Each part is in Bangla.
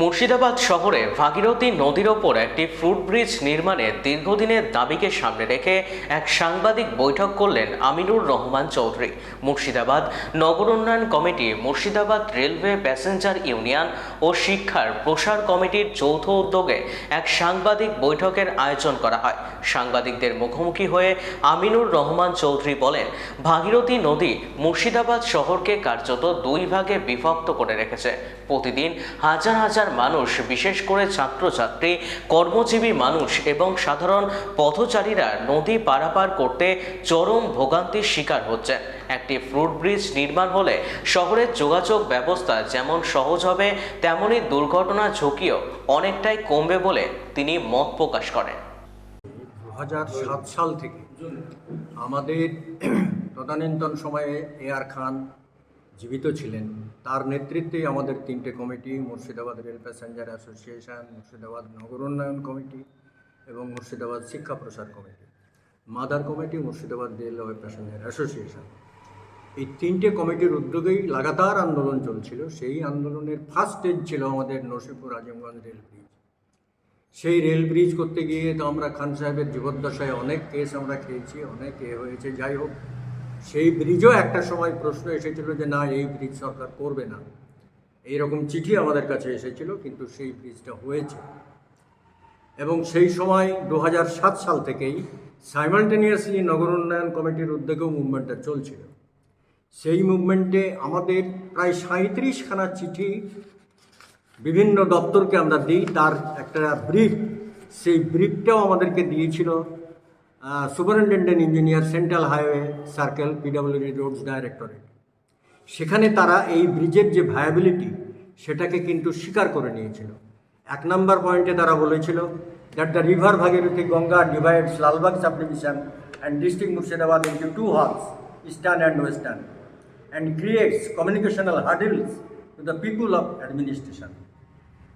মুর্শিদাবাদ শহরে ভাগীরথী নদীর ওপর একটি ফুট ব্রিজ নির্মাণের দীর্ঘদিনের দাবিকে সামনে রেখে এক সাংবাদিক বৈঠক করলেন আমিনুর রহমান চৌধুরী মুর্শিদাবাদ নগর উন্নয়ন committee Murshidabad railway passenger union ও শিক্ষার প্রসার কমিটির যৌথ উদ্যোগে এক সাংবাদিক বৈঠকের আয়োজন করা হয় সাংবাদিকদের মুখোমুখি হয়ে আমিনুর রহমান চৌধুরী বলেন ভাগীরথী নদী মুর্শিদাবাদ শহরকে কার্যত দুই ভাগে বিভক্ত করে রেখেছে প্রতিদিন হাজার হাজার পেশার মানুষ বিশেষ করে ছাত্রছাত্রী কর্মজীবী মানুষ এবং সাধারণ পথচারীরা নদী পারাপার করতে চরম ভোগান্তির শিকার হচ্ছেন একটি ফ্রুট ব্রিজ নির্মাণ হলে শহরের যোগাযোগ ব্যবস্থা যেমন সহজ হবে তেমনই দুর্ঘটনা ঝুঁকিও অনেকটাই কমবে বলে তিনি মত প্রকাশ করেন সাত সাল থেকে আমাদের তদানীন্তন সময়ে এয়ার খান জীবিত ছিলেন তার নেতৃত্বেই আমাদের তিনটে committee Murshidabad rail passenger association Murshidabad নগর উন্নয়ন কমিটি এবং মুর্শিদাবাদ শিক্ষা প্রসার committee mother committee Murshidabad railway passenger association এই তিনটে কমিটির উদ্যোগেই লাগাতার আন্দোলন চলছিল সেই আন্দোলনের ফার্স্ট স্টেজ ছিল আমাদের নসিপুর আজিমগঞ্জ রেল ব্রিজ সেই রেল ব্রিজ করতে গিয়ে তো আমরা খান সাহেবের জীবদ্দশায় অনেক কেস আমরা খেয়েছি অনেক এ হয়েছে যাই হোক সেই ব্রিজও একটা সময় প্রশ্ন এসেছিল যে না এই ব্রিজ সরকার করবে না এইরকম চিঠি আমাদের কাছে এসেছিল কিন্তু সেই ব্রিজটা হয়েছে এবং সেই সময় দু সাল থেকেই সাইমালটেনিয়াসলি নগর উন্নয়ন কমিটির উদ্যোগেও মুভমেন্টটা চলছিল সেই মুভমেন্টে আমাদের প্রায় সাঁত্রিশখানা চিঠি বিভিন্ন দপ্তরকে আমরা দিই তার একটা ব্রিফ সেই ব্রিফটাও আমাদেরকে দিয়েছিল superintendent engineer central highway circle PWD roads directorate সেখানে তারা এই ব্রিজের যে ভায়াবিলিটি সেটাকে কিন্তু স্বীকার করে নিয়েছিল এক নম্বর পয়েন্টে তারা বলেছিল that the river Bhagirathi Ganga divides Lalbagh subdivision and district Murshidabad into two halls eastern and western and creates communicational hurdles to the people of administration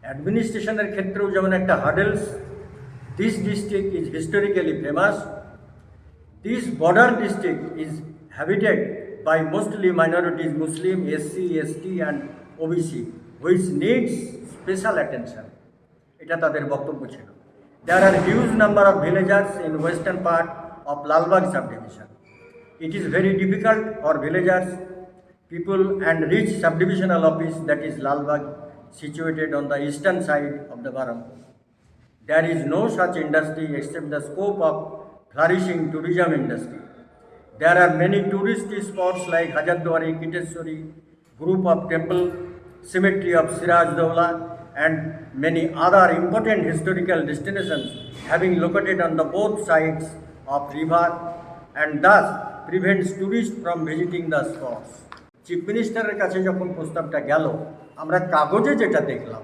অ্যাডমিনিস্ট্রেশনের ক্ষেত্রেও যেমন একটা hurdles This district is historically famous This border district is habited by mostly minorities Muslim, SC, ST and OBC which needs special attention. এটা তাদের বক্তব্য ছিল There are huge number of villagers in western part of Lalbagh subdivision. It is very difficult for villagers, people and reach subdivisional office that is Lalbagh situated on the eastern side of the Barampur. There is no such industry except the scope of flourishing tourism industry. There are many tourist spots like Hajadwari, Kiteshwari, group of temple, cemetery of Siraj Dawla and many other important historical destinations having located on the both sides of river and thus prevents tourists from visiting the spots. Chief মিনিস্টারের কাছে যখন প্রস্তাবটা গেল আমরা কাগজে যেটা দেখলাম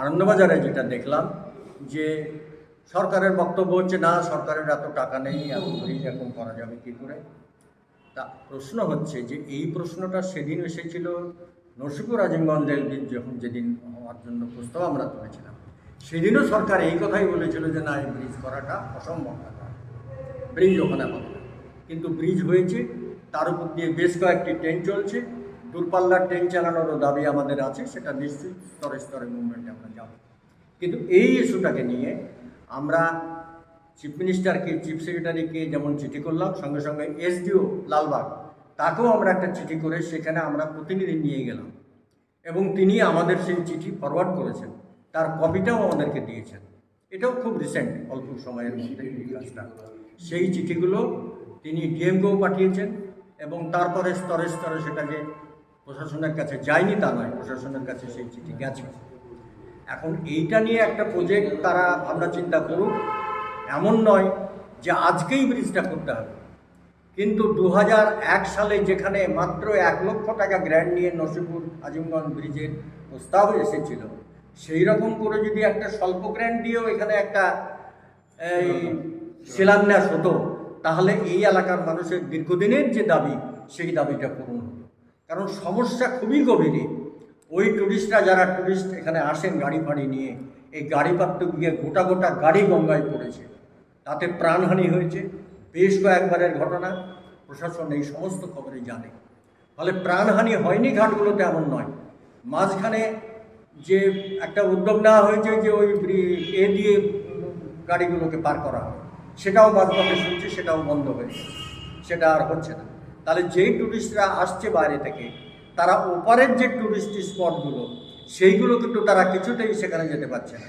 আনন্দবাজারে যেটা দেখলাম যে সরকারের বক্তব্য হচ্ছে না সরকারের এত টাকা নেই এমন এখন করা যাবে কী করে তা প্রশ্ন হচ্ছে যে এই প্রশ্নটা সেদিন এসেছিল নসিপুর আজিমগঞ্জ যখন যেদিন হওয়ার জন্য প্রস্তাব আমরা তুলেছিলাম সেদিনও সরকার এই কথাই বলেছিল যে না এই ব্রিজ করাটা অসম্ভব ব্যাপার ব্রিজ ওখানে হবে কিন্তু ব্রিজ হয়েছে তার উপর দিয়ে বেশ কয়েকটি ট্রেন চলছে দূরপাল্লার ট্রেন চালানোরও দাবি আমাদের আছে সেটা নিশ্চিত স্তরে স্তরে মুভমেন্টে আমরা যাবো কিন্তু এই ইস্যুটাকে নিয়ে আমরা চিফ মিনিস্টারকে চিফ সেক্রেটারিকে যেমন চিঠি করলাম সঙ্গে সঙ্গে এসডিও লালবাগ তাকেও আমরা একটা চিঠি করে সেখানে আমরা প্রতিনিধি নিয়ে গেলাম এবং তিনি আমাদের সেই চিঠি ফরওয়ার্ড করেছেন তার কপিটাও আমাদেরকে দিয়েছেন এটাও খুব রিসেন্ট অল্প সময়ের মধ্যে সেই চিঠিগুলো তিনি ডিএমকেও পাঠিয়েছেন এবং তারপরে স্তরে স্তরে সেটাকে প্রশাসনের কাছে যায়নি তা নয় প্রশাসনের কাছে সেই চিঠি গেছে এখন এইটা নিয়ে একটা প্রজেক্ট তারা আমরা চিন্তা করুক এমন নয় যে আজকেই ব্রিজটা করতে হবে কিন্তু দু সালে যেখানে মাত্র এক লক্ষ টাকা গ্র্যান্ড নিয়ে নসিপুর আজিমগঞ্জ ব্রিজের প্রস্তাব এসেছিল সেই রকম করে যদি একটা স্বল্প গ্র্যান্ড দিয়েও এখানে একটা এই শিলান্যাস হতো তাহলে এই এলাকার মানুষের দীর্ঘদিনের যে দাবি সেই দাবিটা পূরণ হতো কারণ সমস্যা খুবই গভীরে ওই টুরিস্টরা যারা টুরিস্ট এখানে আসেন গাড়ি ফাড়ি নিয়ে এই গাড়ি পাত্র গিয়ে গোটা গোটা গাড়ি গঙ্গায় পড়েছে তাতে প্রাণহানি হয়েছে বেশ কয়েকবারের ঘটনা প্রশাসন এই সমস্ত খবরে জানে ফলে প্রাণহানি হয়নি ঘাটগুলোতে এমন নয় মাঝখানে যে একটা উদ্যোগ নেওয়া হয়েছে যে ওই এ দিয়ে গাড়িগুলোকে পার করা হয় সেটাও মাঝপথে শুনছে সেটাও বন্ধ হয়েছে সেটা আর হচ্ছে না তাহলে যেই টুরিস্টরা আসছে বাইরে থেকে তারা ওপারের যে টুরিস্ট স্পটগুলো সেইগুলো কিন্তু তারা কিছুতেই সেখানে যেতে পারছে না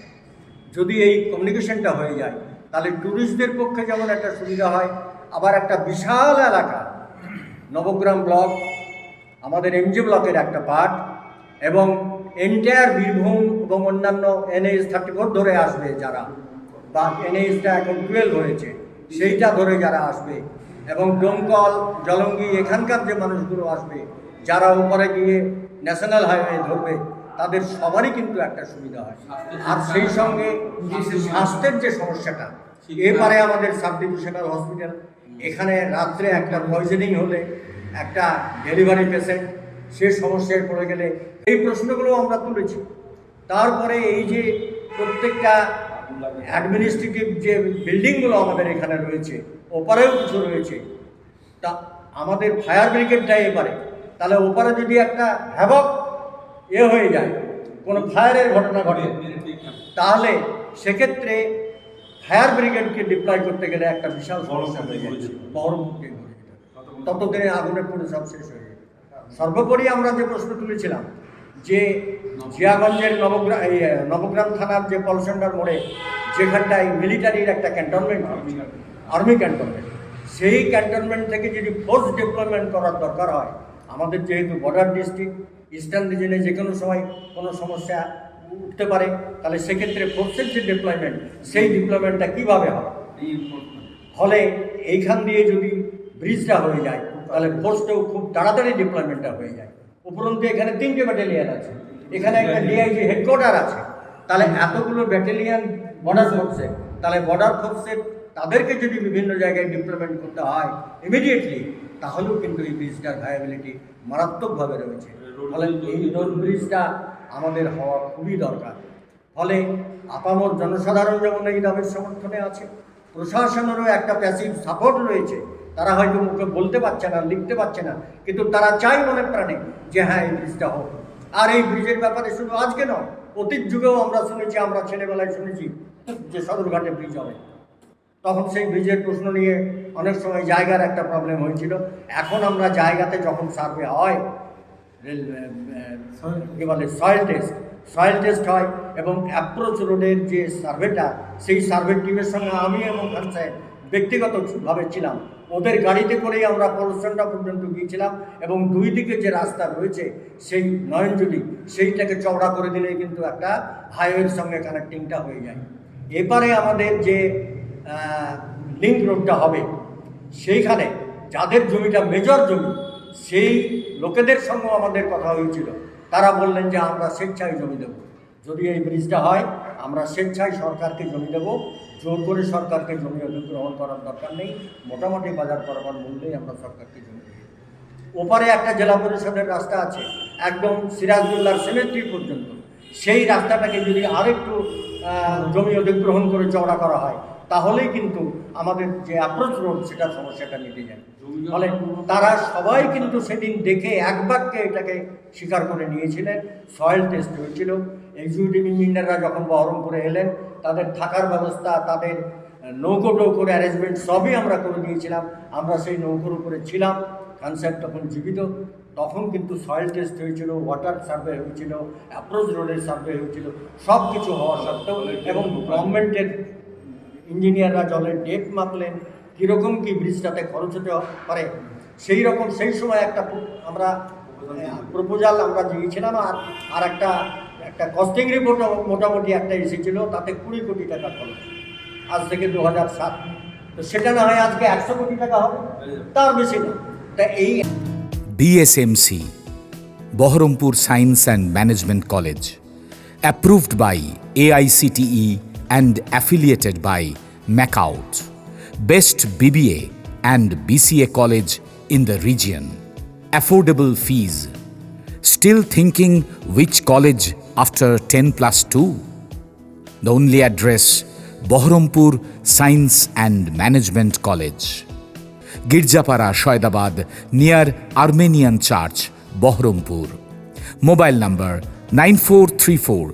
যদি এই কমিউনিকেশনটা হয়ে যায় তাহলে ট্যুরিস্টদের পক্ষে যেমন একটা সুবিধা হয় আবার একটা বিশাল এলাকা নবগ্রাম ব্লক আমাদের এনজি ব্লকের একটা পার্ট এবং এন্টায়ার বীরভূম এবং অন্যান্য এনএইচ থার্টি ফোর ধরে আসবে যারা বা এনএইচটা এখন টুয়েলভ হয়েছে সেইটা ধরে যারা আসবে এবং ডোমকল জলঙ্গি এখানকার যে মানুষগুলো আসবে যারা উপরে গিয়ে ন্যাশনাল হাইওয়ে ধরবে তাদের সবারই কিন্তু একটা সুবিধা হয় আর সেই সঙ্গে স্বাস্থ্যের যে সমস্যাটা এবারে আমাদের সাব ডিভিশনাল হসপিটাল এখানে রাত্রে একটা পয়জনিং হলে একটা ডেলিভারি পেশেন্ট সে সমস্যায় পড়ে গেলে এই প্রশ্নগুলো আমরা তুলেছি তারপরে এই যে প্রত্যেকটা অ্যাডমিনিস্ট্রেটিভ যে বিল্ডিংগুলো আমাদের এখানে রয়েছে ওপারেও কিছু রয়েছে তা আমাদের ফায়ার ব্রিগেডটা এবারে তাহলে উপরে যদি একটা হ্যাবক এ হয়ে যায় কোনো ফায়ারের ঘটনা ঘটে তাহলে সেক্ষেত্রে ফায়ার ব্রিগেডকে ডিপ্লয় করতে গেলে একটা বিশাল সমস্যা হয়ে যাচ্ছে ততদিনে আগুনের সব শেষ হয়ে যাবে সর্বোপরি আমরা যে প্রশ্ন তুলেছিলাম যে জিয়াগঞ্জের নবগ্রাম নবগ্রাম থানার যে পলসেন্ডার মোড়ে যেখানটায় মিলিটারির একটা ক্যান্টনমেন্ট আর্মি ক্যান্টনমেন্ট সেই ক্যান্টনমেন্ট থেকে যদি ফোর্স ডেভেলপমেন্ট করার দরকার হয় আমাদের যেহেতু বর্ডার ডিস্ট্রিক্ট ইস্টার্ন রিজনে যে কোনো সময় কোনো সমস্যা উঠতে পারে তাহলে সেক্ষেত্রে ফোর্সের যে ডিপ্লয়মেন্ট সেই ডিপ্লয়মেন্টটা কীভাবে হবে ফলে এইখান দিয়ে যদি ব্রিজটা হয়ে যায় তাহলে ফোর্সটাও খুব তাড়াতাড়ি ডিপ্লয়মেন্টটা হয়ে যায় উপরন্তু এখানে তিনটে ব্যাটালিয়ান আছে এখানে একটা ডিআইজি হেডকোয়ার্টার আছে তাহলে এতগুলো ব্যাটালিয়ান বর্ডার ফোর্সে তাহলে বর্ডার ফোর্সের তাদেরকে যদি বিভিন্ন জায়গায় ডিপ্লয়মেন্ট করতে হয় ইমিডিয়েটলি তাহলেও কিন্তু এই ব্রিজটার ভায়াবিলিটি মারাত্মকভাবে রয়েছে মানে ফলে এই রোড ব্রিজটা আমাদের হওয়া খুবই দরকার ফলে আপামর জনসাধারণ যেমন এই দাবির সমর্থনে আছে প্রশাসনেরও একটা প্যাসিভ সাপোর্ট রয়েছে তারা হয়তো মুখে বলতে পারছে না লিখতে পারছে না কিন্তু তারা চাই মনে প্রাণে যে হ্যাঁ এই ব্রিজটা হোক আর এই ব্রিজের ব্যাপারে শুধু আজকে নয় অতীত যুগেও আমরা শুনেছি আমরা ছেলেবেলায় শুনেছি যে সদরঘাটে ব্রিজ হবে তখন সেই ব্রিজের প্রশ্ন নিয়ে অনেক সময় জায়গার একটা প্রবলেম হয়েছিল এখন আমরা জায়গাতে যখন সার্ভে হয় কি বলে সয়েল টেস্ট সয়েল টেস্ট হয় এবং অ্যাপ্রোচ রোডের যে সার্ভেটা সেই সার্ভে টিমের সঙ্গে আমি এবং খান সাহেব ব্যক্তিগতভাবে ছিলাম ওদের গাড়িতে করেই আমরা পলুশনটা পর্যন্ত গিয়েছিলাম এবং দুই দিকে যে রাস্তা রয়েছে সেই নয়নজুলি সেইটাকে চওড়া করে দিলেই কিন্তু একটা হাইওয়ের সঙ্গে কানেক্টিংটা হয়ে যায় এবারে আমাদের যে লিঙ্ক রোডটা হবে সেইখানে যাদের জমিটা মেজর জমি সেই লোকেদের সঙ্গে আমাদের কথা হয়েছিল তারা বললেন যে আমরা স্বেচ্ছায় জমি দেব যদি এই ব্রিজটা হয় আমরা স্বেচ্ছায় সরকারকে জমি দেব জোর করে সরকারকে জমি অধিগ্রহণ করার দরকার নেই মোটামুটি বাজার করবার মূল্যেই আমরা সরকারকে জমি দেব ওপারে একটা জেলা পরিষদের রাস্তা আছে একদম সিরাজদুল্লার সিমেট্রি পর্যন্ত সেই রাস্তাটাকে যদি আরেকটু জমি অধিগ্রহণ করে চওড়া করা হয় তাহলেই কিন্তু আমাদের যে অ্যাপ্রোচ রোড সেটা সমস্যাটা মিটে যায় ফলে তারা সবাই কিন্তু সেদিন দেখে এক বাক্যে এটাকে স্বীকার করে নিয়েছিলেন সয়েল টেস্ট হয়েছিল এক্সিকিউটিভ ইঞ্জিনিয়াররা যখন বহরমপুরে এলেন তাদের থাকার ব্যবস্থা তাদের নৌকো টৌকোর অ্যারেঞ্জমেন্ট সবই আমরা করে দিয়েছিলাম আমরা সেই নৌকোর উপরে ছিলাম কনসেপ্ট তখন জীবিত তখন কিন্তু সয়েল টেস্ট হয়েছিল ওয়াটার সার্ভে হয়েছিল অ্যাপ্রোচ রোডের সার্ভে হয়েছিল সব কিছু হওয়া সত্ত্বেও এবং গভর্নমেন্টের ইঞ্জিনিয়াররা জলের ডেপ মাপলেন কীরকম কী ব্রিজটাতে খরচ হতে পারে সেই রকম সেই সময় একটা আমরা প্রপোজাল আমরা দিয়েছিলাম আর আর একটা একটা কস্টিং রিপোর্ট মোটামুটি একটা এসেছিল তাতে কুড়ি কোটি টাকা খরচ আজ থেকে দু হাজার সাত তো সেটা না হয় আজকে একশো কোটি টাকা হবে তার বেশি না তা এই BSMC Berhampore science and management college approved by AICTE and affiliated by Macaut, best BBA and BCA college in the region. Affordable fees. Still thinking which college after 10 plus 2? The only address Bahrampur Science and Management College. Girjapara, Shoidabad, near Armenian Church, Bahrampur. Mobile number 9434